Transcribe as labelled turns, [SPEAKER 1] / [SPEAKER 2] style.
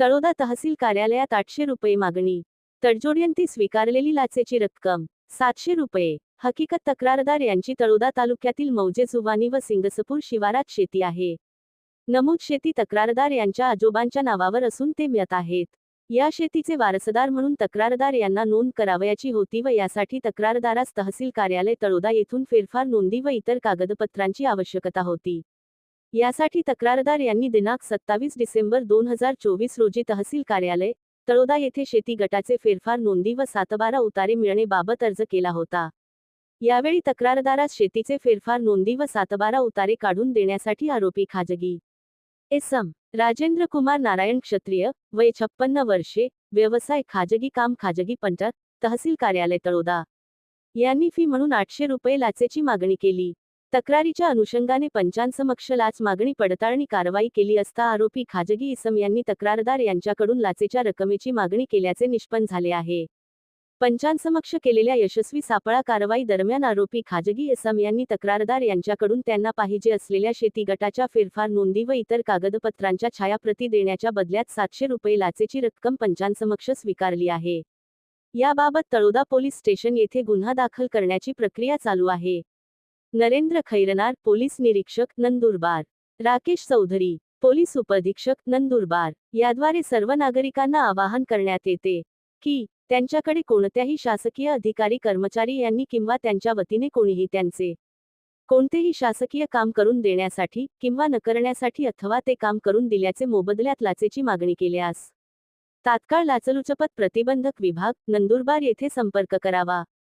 [SPEAKER 1] तळोदा तहसील कार्यालयात आठशे रुपये मागणी. तडजोडयंती स्वीकारलेली लाचेची रक्कम सातशे रुपये. हकीकत तक्रारदार यांची तळोदा तालुक्यातील मौजे जुवानी व सिंगसपूर शिवारात शेती आहे. नमूद शेती तक्रारदार यांच्या आजोबांच्या नावावर असून ते मत आहेत. या शेतीचे वारसदार म्हणून तक्रारदार यांना नोंद करावयाची होती व यासाठी तक्रारदारास तहसील कार्यालय तळोदा येथून फेरफार नोंदी व इतर कागदपत्रांची आवश्यकता होती. यासाठी तक्रारदार यांनी दिनांक सत्तावीस डिसेंबर दोन हजार चोवीस रोजी तहसील कार्यालय तळोदा येथे शेती गटाचे फेरफार नोंदी व सातबारा उतारे मिळणेबाबत अर्ज केला होता. यावेळी तक्रारदारास शेतीचे फेरफार नोंदी व सातबारा उतारे काढून देण्यासाठी आरोपी खाजगी. एसम राजेंद्र कुमार नारायण क्षत्रिय वय छप्पन्न वर्षे व्यवसाय खाजगी काम खाजगी पंटक तहसील कार्यालय तळोदा. यांनी फी म्हणून आठशे रुपये लाचेची मागणी केली. तक्रारीच्या अनुषंगाने पंचांसमक्ष लाच मागणी पडताळणी कारवाई केली असता आरोपी खाजगी इसम यांनी तक्रारदार यांच्याकडून लाचेच्या रकमेची मागणी केल्याचे निष्पन्न झाले आहे. पंचांसमक्ष केलेल्या यशस्वी सापळा कारवाई दरम्यान आरोपी खाजगी इसम यांनी तक्रारदार यांच्याकडून त्यांना पाहिजे असलेल्या शेती गटाच्या फेरफार नोंदी व इतर कागदपत्रांच्या छायाप्रती देण्याच्या बदल्यात सातशे रुपये लाचेची रक्कम पंचांसमक्ष स्वीकारली आहे. याबाबत तळोदा पोलीस स्टेशन येथे गुन्हा दाखल करण्याची प्रक्रिया चालू आहे. नरेंद्र खैरनार पोलीस निरीक्षक नंदुरबार. राकेश चौधरी पोलीस उपअधीक्षक नंदुरबार. याद्वारे सर्व नागरिकांना आवाहन करण्यात येते की त्यांच्याकडे कोणत्याही शासकीय अधिकारी कर्मचारी यांनी किंवा त्यांच्या वतीने कोणीही त्यांचे कोणतेही शासकीय काम करून देण्यासाठी किंवा न करण्यासाठी अथवा ते काम करून दिल्याचे मोबदल्यात लाचेची मागणी केल्यास तात्काळ लाचलुचपत प्रतिबंधक विभाग नंदुरबार येथे संपर्क करावा.